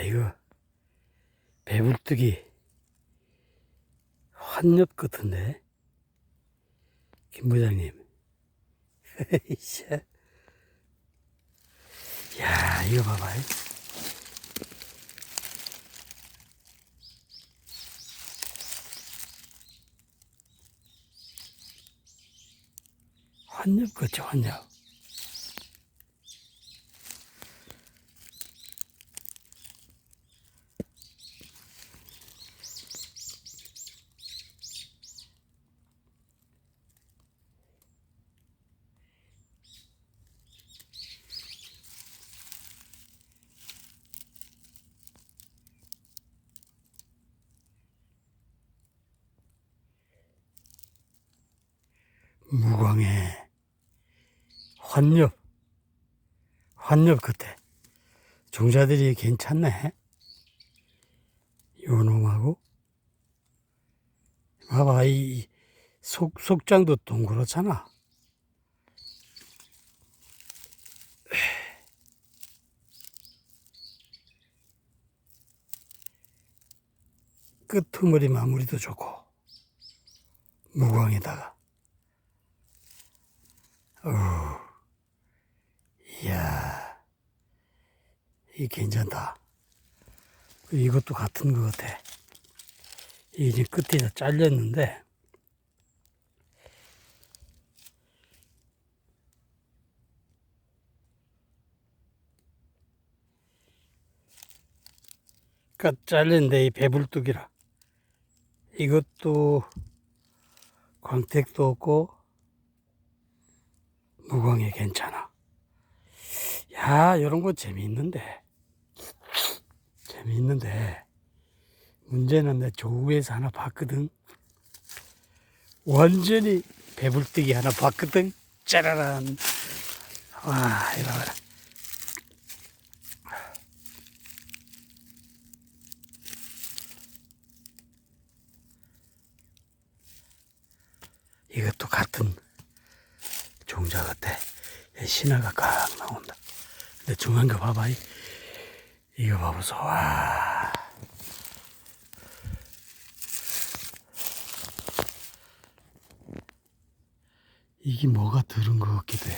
야, 이거 배불뚝이 환엽 같은데? 김 부장님. 야, 이거 봐봐. 환엽 같죠, 환엽. 무광의 환엽, 환엽 끝에 종자들이 괜찮네. 요놈하고. 봐봐 이 속, 속장도 동그랗잖아. 끄트머리 마무리도 좋고 무광에다가 어, 이야, 이 괜찮다. 이것도 같은 것 같아. 이게 끝에 다 잘렸는데, 끝 잘렸는데 이 배불뚝이라. 이것도 광택도 없고 무광이 괜찮아. 야, 요런 거 재미있는데. 재미있는데. 문제는 내 조우에서 하나 봤거든. 완전히 배불뜨기 하나 봤거든. 짜라란. 와, 이거 봐라. 이것도 같은 종자 같아. 이 신화가 각 나온다. 근데 중요한 거 봐봐. 이- 이거 봐보소. 와. 이게 뭐가 들은 것 같기도 해.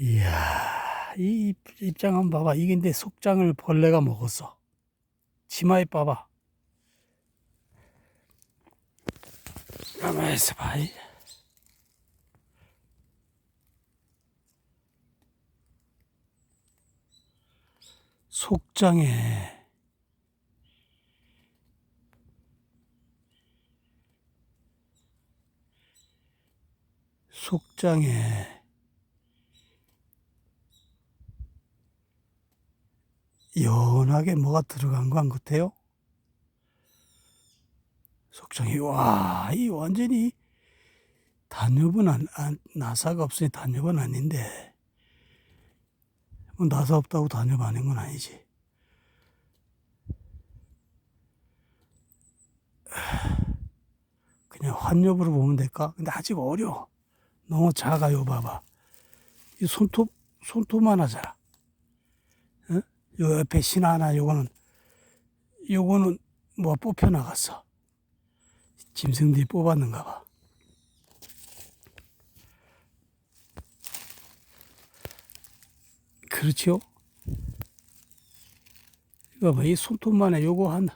이야, 이 입- 입장 한번 봐봐. 이게 근데 속장을 벌레가 먹었어. 치마에 봐봐. 가만히 있어 봐. 속장에. 속장에. 연하게 뭐가 들어간 거안 같아요? 속장이 와, 이 완전히 단엽은 안, 안- 나사가 없으니 단엽은 아닌데. 뭐 나사 없다고 아닌 건 아니지. 그냥 환엽으로 보면 될까? 근데 아직 어려. 너무 작아요, 봐봐. 이 손톱 손톱만 하잖아. 어? 요 옆에 신화 하나 요거는 요거는 뭐 뽑혀 나갔어. 짐승들이 뽑았는가 봐. 그렇죠? 이거 봐, 이 손톱만 해. 요거 한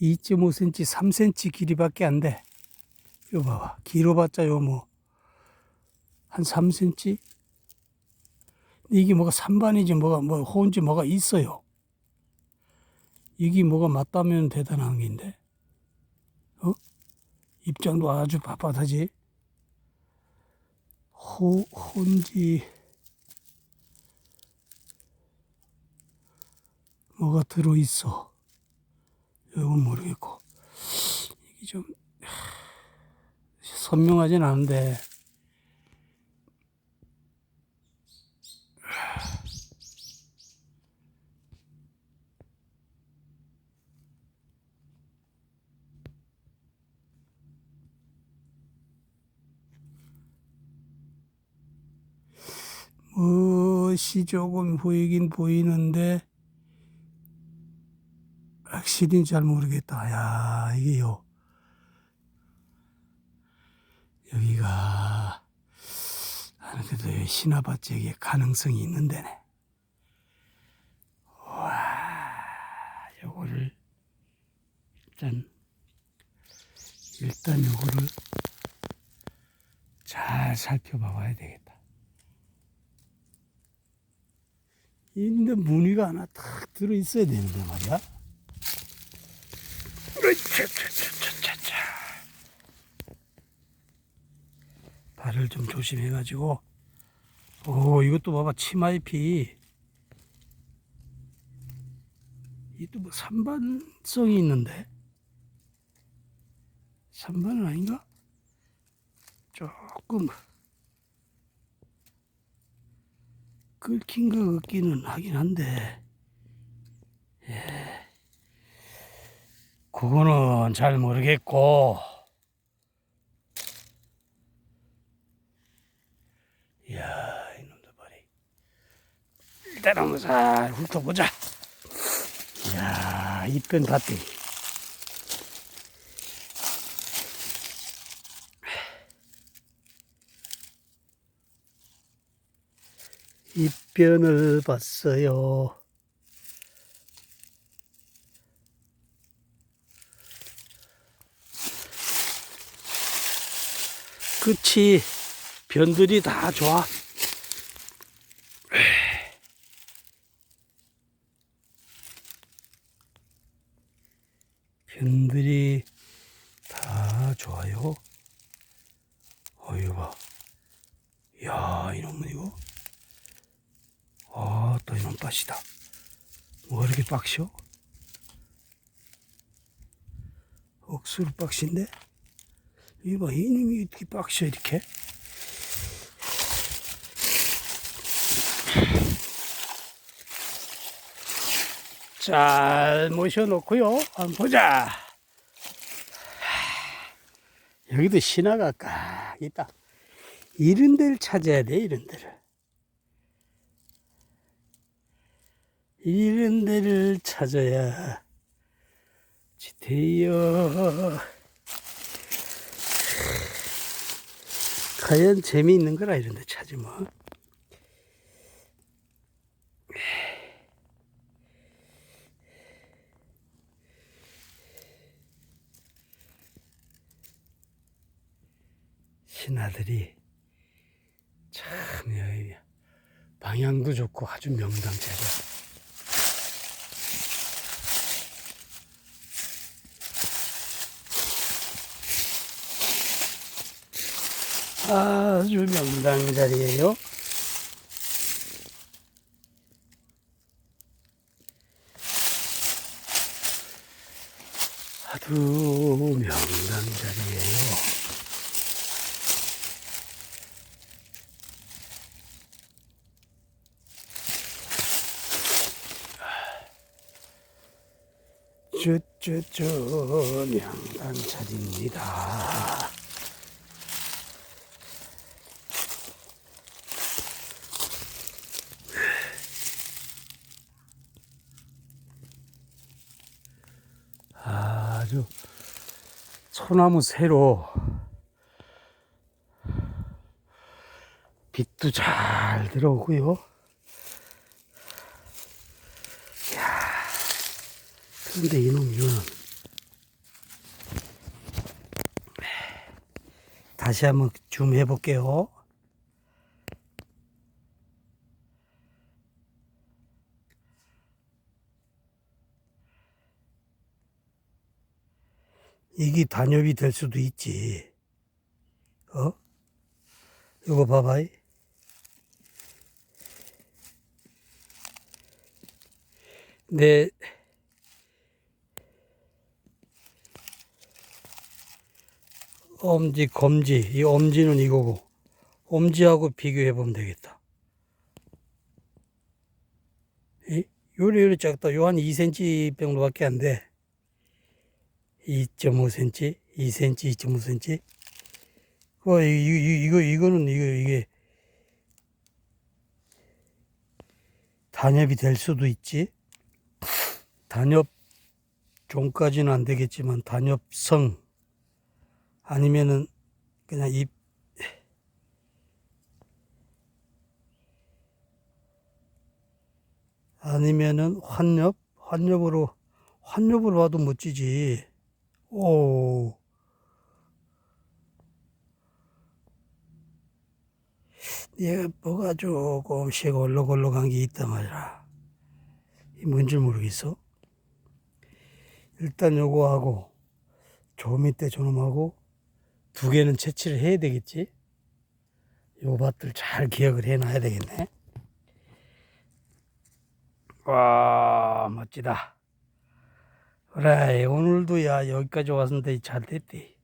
2.5cm, 3cm 길이밖에 안 돼. 이거 봐봐. 길어봤자 요 뭐, 한 3cm? 이게 뭐가 산반이지 뭐가, 뭐, 호인지 뭐가 있어요. 이게 뭐가 맞다면 대단한 게인데. 어? 입장도 아주 빳빳하지. 호, 혼지, 뭐가 들어있어. 이건 모르겠고. 이게 좀, 선명하진 않은데, 것이 조금 보이긴 보이는데 확실히 잘 모르겠다. 야 이게요. 여기가 아, 그래도 신화밭지에 가능성이 있는 데네. 와, 요거를 일단 일단 요거를 잘 살펴봐 봐야 되겠다. 있는데 무늬가 하나 탁 들어 있어야 되는데 말이야. 발을 좀 조심해가지고. 오, 이것도 봐봐. 치마잎이. 이것도 뭐 산반성이 있는데. 산반은 아닌가? 조금 끓긴 것 같기는 하긴 한데. 예. 그거는 잘 모르겠고. 이야, 이놈들 봐리. 일단 한번 잘 훑어보자. 이야, 이편 봤더 입변을 봤어요. 끝이 변들이 다 좋아. 변들이 다 좋아요. 어이 봐. 야 이놈은 이거. 아, 밭이다. 뭐가 이렇게 빡셔? 억수로 빡신데? 이봐, 이놈이 어떻게 빡셔, 이렇게? 잘 모셔놓고요. 한번 보자. 여기도 신화가 깍 있다. 이런 데를 찾아야 돼, 이런 데를. 이런 데를 찾아야 지대요. 과연 재미있는 거라 이런 데 찾으면. 신하들이 참 여기 방향도 좋고 아주 명당차죠. 아주 명당 자리에요. 아주 명당 자리에요. 쭈쭈쭈 명당 자리입니다. 아주 소나무 새로 빛도 잘 들어오고요. 야, 그런데 이놈 이거는 다시 한번 줌 해볼게요. 이게 단엽이 될 수도 있지. 어? 이거 봐봐. 내 엄지, 검지, 이 엄지는 이거고, 엄지하고 비교해 보면 되겠다. 이? 요리 요리 작다. 요 한 2cm 정도밖에 안 돼. 2.5cm, 2cm, 2.5cm. 어, 이, 이, 이거, 이거는, 이거, 이게, 단엽이 될 수도 있지. 단엽 종까지는 안 되겠지만 단엽성 아니면은 그냥 잎 아니면은 환엽 환엽으로 환엽으로 봐도 멋지지. 오. 얘가 뭐가 조금씩 얼룩얼룩한 게 있단 말이야. 이 뭔지 모르겠어. 일단 요거하고 저 밑에 저놈하고 두 개는 채취를 해야 되겠지. 요 밭들 잘 기억을 해놔야 되겠네. 와 멋지다. 그래 오늘도 야 여기까지 왔는데 잘 됐대.